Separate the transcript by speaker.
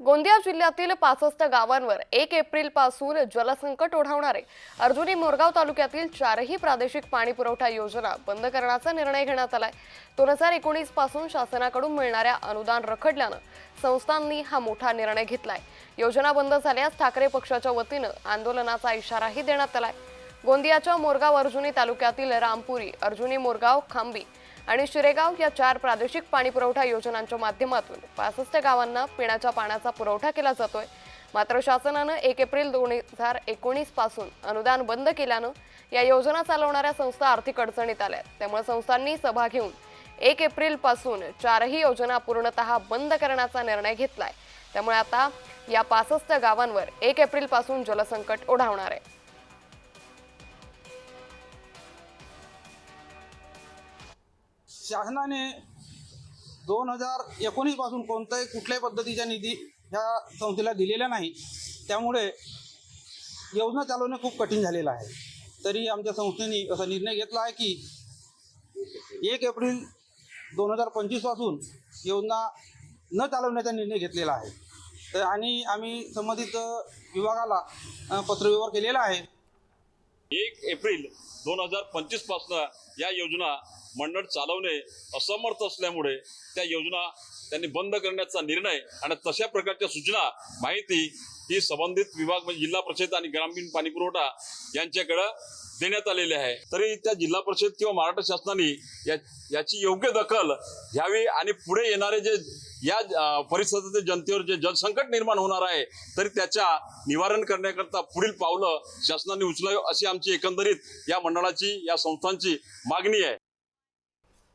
Speaker 1: गोंदिया जिल्ह्यातील पासष्ट गावांवर एक एप्रिलपासून जलसंकट ओढावणारे. अर्जुनी मोरगाव तालुक्यातील चारही प्रादेशिक पाणी पुरवठा योजना बंद करण्याचा निर्णय घेण्यात आलाय. दोन हजार एकोणीसपासून शासनाकडून मिळणाऱ्या अनुदान रखडल्यानं संस्थांनी हा मोठा निर्णय घेतलाय. योजना बंद झाल्यास ठाकरे पक्षाच्या वतीनं आंदोलनाचा इशाराही देण्यात आलाय. गोंदियाच्या मोरगाव अर्जुनी तालुक्यातील रामपुरी अर्जुनी मोरगाव खांबी आणि शिरेगाव या चार प्रादेशिक पाणी पुरवठा योजनांच्या माध्यमातून पासष्ट गावांना पिण्याच्या पाण्याचा पुरवठा केला जातोय. मात्र शासनानं एक एप्रिल दोन हजार एकोणीसपासून अनुदान बंद केल्यानं या योजना चालवणाऱ्या संस्था आर्थिक अडचणीत आल्या त्यामुळे संस्थांनी सभा घेऊन एक एप्रिलपासून चारही योजना पूर्णतः बंद करण्याचा निर्णय घेतलाय. त्यामुळे आता या पासष्ट गावांवर एक एप्रिलपासून जलसंकट ओढावणार आहे.
Speaker 2: शासनाने दोन हजार एकोणीसपासून कोणत्याही कुठल्याही पद्धतीच्या निधी ह्या संस्थेला दिलेल्या नाही. त्यामुळे योजना चालवणे खूप कठीण झालेलं आहे. तरी आमच्या संस्थेने असा निर्णय घेतला आहे की एक एप्रिल दोन हजार पंचवीसपासून योजना न चालवण्याचा निर्णय घेतलेला आहे. तर आणि आम्ही संबंधित विभागाला पत्रव्यवहार केलेला आहे.
Speaker 3: एक एप्रिल दोन हजार पंचवीसपासून या योजना मंडळ चालवणे असमर्थ असल्यामुळे त्या योजना त्यांनी बंद करण्याचा निर्णय आणि तशा प्रकारच्या सूचना माहिती ही संबंधित विभाग म्हणजे जिल्हा परिषद आणि ग्रामीण पाणी पुरवठा यांच्याकडं देण्यात आलेले आहे. तरी त्या जिल्हा परिषद किंवा महाराष्ट्र शासनाने या याची योग्य दखल घ्यावी आणि पुढे येणारे जे या परिसरातील जनतेवर जे जलसंकट निर्माण होणार आहे तरी त्याच्या निवारण करण्याकरता पुढील पावलं शासनाने उचलावी अशी आमची एकंदरीत या मंडळाची या संस्थांची मागणी आहे.